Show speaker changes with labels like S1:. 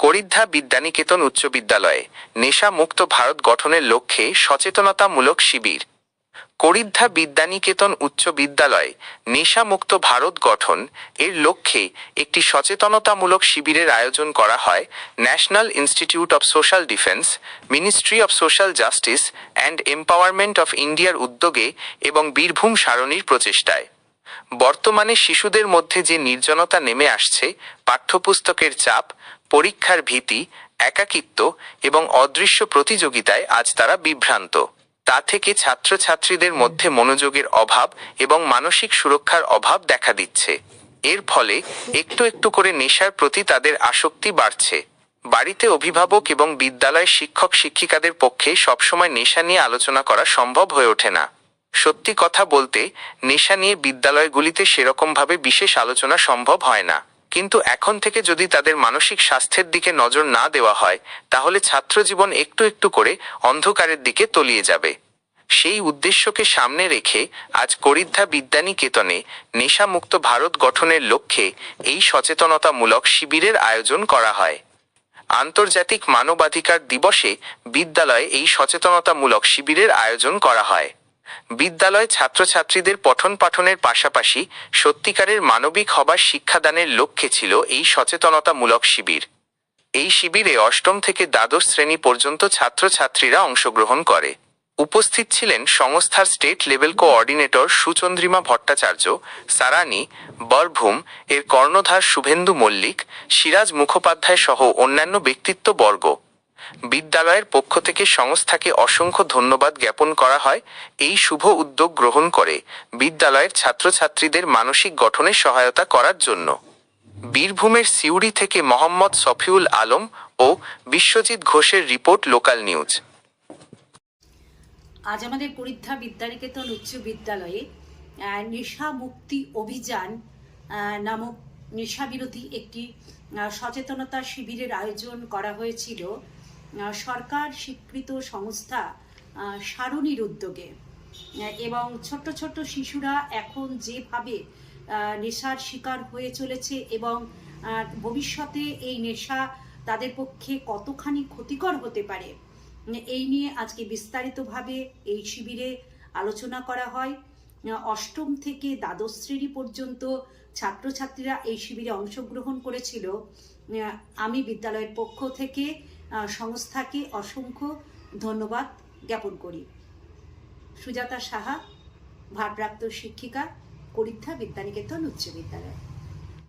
S1: করিদ্ধা বিদ্যানিকেতন উচ্চ বিদ্যালয়ে নেশা মুক্ত ভারত গঠনের লক্ষ্যে সচেতনতামূলক শিবির। করিদ্ধা বিদ্যানিকেতন উচ্চ বিদ্যালয়ে নেশামুক্ত ভারত গঠন এর লক্ষ্যে একটি সচেতনতামূলক শিবিরের আয়োজন করা হয় national institute of social defence, ministry of social justice and empowerment of ইন্ডিয়ার উদ্যোগে এবং বীরভূম সারণীর প্রচেষ্টায়। বর্তমানে শিশুদের মধ্যে যে নির্জনতা নেমে আসছে, পাঠ্যপুস্তকের চাপ পরীক্ষার ভীতি, একাকিত্ব এবং অদৃশ্য প্রতিযোগিতায় আজ তারা বিভ্রান্ত। তা থেকে ছাত্রছাত্রীদের মধ্যে মনোযোগের অভাব এবং মানসিক সুরক্ষার অভাব দেখা দিচ্ছে। এর ফলে একটু একটু করে নেশার প্রতি তাদের আসক্তি বাড়ছে। বাড়িতে অভিভাবক এবং বিদ্যালয় শিক্ষক শিক্ষিকাদের পক্ষে সবসময় নেশা নিয়ে আলোচনা করা সম্ভব হয়ে ওঠে না। সত্যি কথা বলতে, নেশা নিয়ে বিদ্যালয়গুলিতে সেরকমভাবে বিশেষ আলোচনা সম্ভব হয় না। কিন্তু এখন থেকে যদি তাদের মানসিক স্বাস্থ্যের দিকে নজর না দেওয়া হয়, তাহলে ছাত্রজীবন একটু একটু করে অন্ধকারের দিকে তলিয়ে যাবে। সেই উদ্দেশ্যকে সামনে রেখে আজ করিদ্ধা বিদ্যানিকেতনে নেশামুক্ত ভারত গঠনের লক্ষ্যে এই সচেতনতামূলক শিবিরের আয়োজন করা হয়। আন্তর্জাতিক মানবাধিকার দিবসে বিদ্যালয়ে এই সচেতনতামূলক শিবিরের আয়োজন করা হয়। বিদ্যালয় ছাত্রছাত্রীদের পঠন পাঠনের পাশাপাশি সত্যিকারের মানবিক হবার শিক্ষাদানের লক্ষ্যে ছিল এই সচেতনতামূলক শিবির। এই শিবিরে অষ্টম থেকে দ্বাদশ শ্রেণি পর্যন্ত ছাত্রছাত্রীরা অংশগ্রহণ করে। উপস্থিত ছিলেন সংস্থার state level coordinator Suchandrima Bhattacharya, Sarani, Birbhum, এর কর্ণধার শুভেন্দু মল্লিক, সিরাজ মুখোপাধ্যায় সহ অন্যান্য ব্যক্তিত্ববর্গ। বিদ্যালয়ের পক্ষ থেকে সংস্থাকে অসংখ্য ধন্যবাদ জ্ঞাপন করা হয়। এই শুভ উদ্যোগ গ্রহণ করে বিদ্যালয়ের ছাত্রছাত্রীদের মানসিক গঠনে সহায়তা করার জন্য। বীরভূমের সিউড়ি থেকে মোহাম্মদ সফিউল আলম ও বিশ্বজিৎ ঘোষের রিপোর্ট লোকাল নিউজ।
S2: আজ আমাদের পরীক্ষা বিদ্যানিকেতন উচ্চ বিদ্যালয়ে নেশা মুক্তি অভিযান নামক নেশা বিরোধী একটি সচেতনতা শিবিরের আয়োজন করা হয়েছিল। সরকার স্বীকৃত সংস্থা সারণীর উদ্যোগে। এবং ছোট্ট ছোট্ট শিশুরা এখন যেভাবে নেশার শিকার হয়ে চলেছে এবং ভবিষ্যতে এই নেশা তাদের পক্ষে কতখানি ক্ষতিকর হতে পারে, এই নিয়ে আজকে বিস্তারিতভাবে এই শিবিরে আলোচনা করা হয়। অষ্টম থেকে দ্বাদশ শ্রেণি পর্যন্ত ছাত্রছাত্রীরা এই শিবিরে অংশগ্রহণ করেছিল। আমি বিদ্যালয়ের পক্ষ থেকে সংস্থাকে অসংখ্য ধন্যবাদ জ্ঞাপন করি। সুজাতা সাহা ভারপ্রাপ্ত শিক্ষিকা করিদ্ধা বিদ্যানিকেতন উচ্চ বিদ্যালয়।